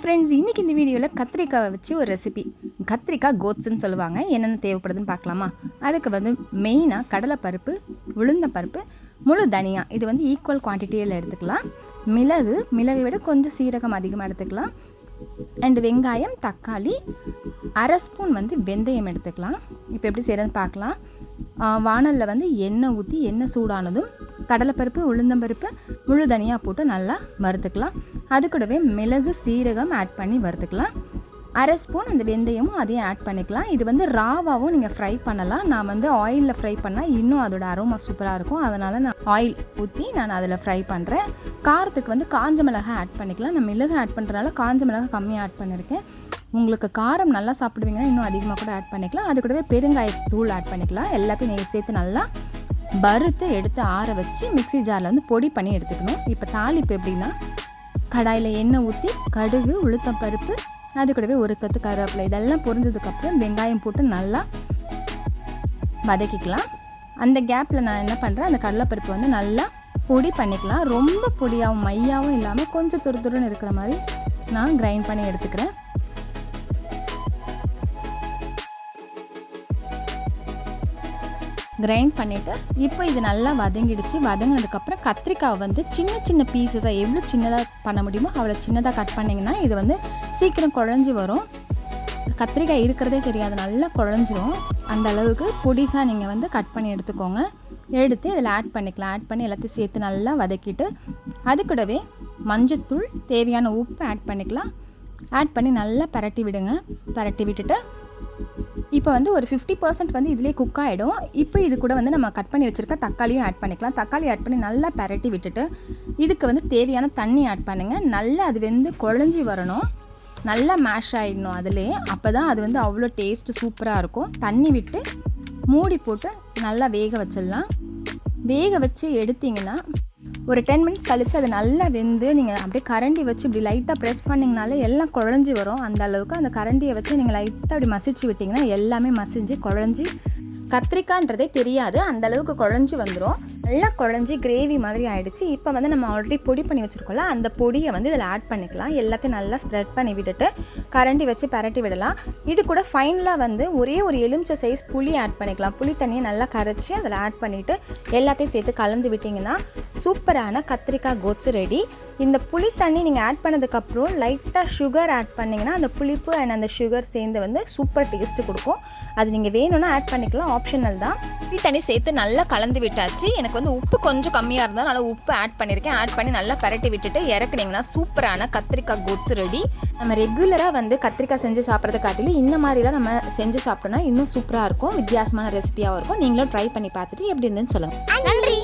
Friends இன்றைக்கி இந்த வீடியோவில் கத்திரிக்காவை வச்சு ஒரு ரெசிபி கத்திரிக்காய் கோட்ஸ்ன்னு சொல்லுவாங்க. என்னென்ன தேவைப்படுதுன்னு பார்க்கலாமா? அதுக்கு வந்து மெயினாக கடலைப்பருப்பு உளுந்த பருப்பு முழு தனியா. இது வந்து ஈக்குவல் குவான்டிட்டியில் எடுத்துக்கலாம். மிளகு மிளகை விட கொஞ்சம் சீரகம் அதிகமாக எடுத்துக்கலாம். அண்டு வெங்காயம் தக்காளி அரை ஸ்பூன் வந்து வெந்தயம் எடுத்துக்கலாம். இப்போ எப்படி செய்கிறதுன்னு பார்க்கலாம். வானலில் வந்து எண்ணெய் ஊற்றி எண்ணெய் சூடானதும் கடலைப்பருப்பு உளுந்தம்பருப்பு முழு தனியாக போட்டு நல்லா வறுத்துக்கலாம். அது கூடவே மிளகு சீரகம் ஆட் பண்ணி வறுத்துக்கலாம். அரை ஸ்பூன் அந்த வெந்தயமும் அதையும் ஆட் பண்ணிக்கலாம். இது வந்து ராவாகவும் நீங்கள் ஃப்ரை பண்ணலாம். நான் வந்து ஆயிலில் ஃப்ரை பண்ணால் இன்னும் அதோட அரோமா சூப்பராக இருக்கும். அதனால் நான் ஆயில் ஊற்றி நான் அதில் ஃப்ரை பண்ணுறேன் காரத்துக்கு வந்து காஞ்ச மிளகாய் ஆட் பண்ணிக்கலாம். நான் மிளகு ஆட் பண்ணுறதுனால காஞ்ச மிளகாய் கம்மியாக ஆட் பண்ணியிருக்கேன் உங்களுக்கு காரம் நல்லா சாப்பிடுவீங்கன்னா இன்னும் அதிகமாக கூட ஆட் பண்ணிக்கலாம். அது கூடவே பெருங்காயத்தூள் ஆட் பண்ணிக்கலாம். எல்லாத்தையும் நீங்கள் சேர்த்து நல்லா வறுத்து எடுத்து ஆற வச்சு மிக்சி ஜாரில் வந்து பொடி பண்ணி எடுத்துக்கணும். இப்போ தாளிப்பு எப்படின்னா கடாயில் எண்ணெய் ஊற்றி கடுகு உளுத்தம் பருப்பு அது கூடவே ஒரு கத்து கருவேப்பிலை. இதெல்லாம் பொரிஞ்சதுக்கப்புறம் வெங்காயம் போட்டு நல்லா வதக்கிக்கலாம். அந்த கேப்பில் நான் என்ன பண்ணுறேன் அந்த கடலைப்பருப்பு வந்து நல்லா பொடி பண்ணிக்கலாம். ரொம்ப பொடியாகவும் மையாகவும் இல்லாமல் கொஞ்சம் துரு துருன்னு இருக்கிற மாதிரி நான் கிரைண்ட் பண்ணி எடுத்துக்கிறேன். கிரைண்ட் பண்ணிவிட்டு இப்போ இது நல்லா வதங்கிடுச்சு. வதங்கினதுக்கப்புறம் கத்திரிக்காய் வந்து சின்ன சின்ன பீசஸாக எவ்வளோ சின்னதாக பண்ண முடியுமோ அவ்வளோ சின்னதாக கட் பண்ணிங்கன்னா இது வந்து சீக்கிரம் குழஞ்சி வரும். கத்திரிக்காய் இருக்கிறதே தெரியாது நல்லா குழஞ்சிரும். அந்த அளவுக்கு பொடிசாக நீங்கள் வந்து கட் பண்ணி எடுத்துக்கோங்க. எடுத்து இதில் ஆட் பண்ணிக்கலாம். ஆட் பண்ணி எல்லாத்தையும் சேர்த்து நல்லா வதக்கிட்டு அது கூடவே மஞ்சத்தூள் தேவையான உப்பு ஆட் பண்ணிக்கலாம். ஆட் பண்ணி நல்லா பரட்டி விடுங்க. பரட்டி விட்டுட்டு இப்போ வந்து ஒரு ஃபிஃப்டி பர்சன்ட் வந்து இதிலே குக் ஆகிடும் இப்போ இது கூட வந்து நம்ம கட் பண்ணி வச்சுருக்க தக்காளியும் ஆட் பண்ணிக்கலாம். தக்காளி ஆட் பண்ணி நல்லா பரட்டி விட்டுட்டு இதுக்கு வந்து தேவையான தண்ணி ஆட் பண்ணுங்கள் நல்லா அது வந்து குழஞ்சி வரணும். நல்லா மேஷ் ஆகிடணும் அதிலே. அப்போ தான் அது வந்து அவ்வளோ டேஸ்ட்டு சூப்பராக இருக்கும். தண்ணி விட்டு மூடி போட்டு நல்லா வேக வச்சிடலாம். வேக வச்சு எடுத்திங்கன்னா ஒரு டென் மினிட்ஸ் கழித்து அது நல்லா வெந்து நீங்கள் அப்படியே கரண்டி வச்சு இப்படி லைட்டாக ப்ரெஸ் பண்ணிங்கனாலே எல்லாம் குழஞ்சி வரும். அந்த அளவுக்கு அந்த கரண்டியை வச்சு நீங்கள் லைட்டாக அப்படி மசிச்சு விட்டிங்கன்னா எல்லாமே மசிஞ்சு குழஞ்சி கத்திரிக்கான்றதே தெரியாது. அந்த அளவுக்கு குழஞ்சி வந்துடும் நல்லா குழஞ்சி கிரேவி மாதிரி ஆகிடுச்சு இப்போ வந்து நம்ம ஆல்ரெடி பொடி பண்ணி வச்சுருக்கோம்ல அந்த பொடியை வந்து இதில் ஆட் பண்ணிக்கலாம். எல்லாத்தையும் நல்லா ஸ்ப்ரெட் பண்ணி விட்டுட்டு கரண்டி வச்சு பரட்டி விடலாம். இது கூட ஃபைனலாக வந்து ஒரே ஒரு எலுமிச்சை சைஸ் புளி ஆட் பண்ணிக்கலாம். புளி தண்ணியை நல்லா கரைச்சி அதில் ஆட் பண்ணிவிட்டு எல்லாத்தையும் சேர்த்து கலந்து விட்டிங்கன்னா சூப்பரான கத்திரிக்காய் கோட்ஸ் ரெடி இந்த புளி தண்ணி நீங்கள் ஆட் பண்ணதுக்கப்புறம் லைட்டாக சுகர் ஆட் பண்ணிங்கன்னா அந்த புளிப்பு அண்ட் அந்த சுகர் சேர்ந்து வந்து சூப்பர் டேஸ்ட்டு கொடுக்கும். அது நீங்கள் வேணும்னா ஆட் பண்ணிக்கலாம். ஆப்ஷனல் தான். புளி தண்ணி சேர்த்து நல்லா கலந்து விட்டாச்சு. எனக்கு வந்து உப்பு கொஞ்சம் கம்மியாக இருந்தால் நல்லா உப்பு ஆட் பண்ணியிருக்கேன் ஆட் பண்ணி நல்லா பரட்டி விட்டுட்டு இறக்குனீங்கன்னா சூப்பரான கத்திரிக்காய் கோட்ஸ் ரெடி நம்ம ரெகுலராக வந்து கத்திரிக்காய் செஞ்சு சாப்பிட்றத காட்டிலும் இந்த மாதிரிலாம் நம்ம செஞ்சு சாப்பிட்டோன்னா இன்னும் சூப்பராக இருக்கும். வித்தியாசமான ரெசிபியாகவும் இருக்கும். நீங்களும் ட்ரை பண்ணி பார்த்துட்டு எப்படி இருந்துன்னு சொல்லுங்கள் நன்றி.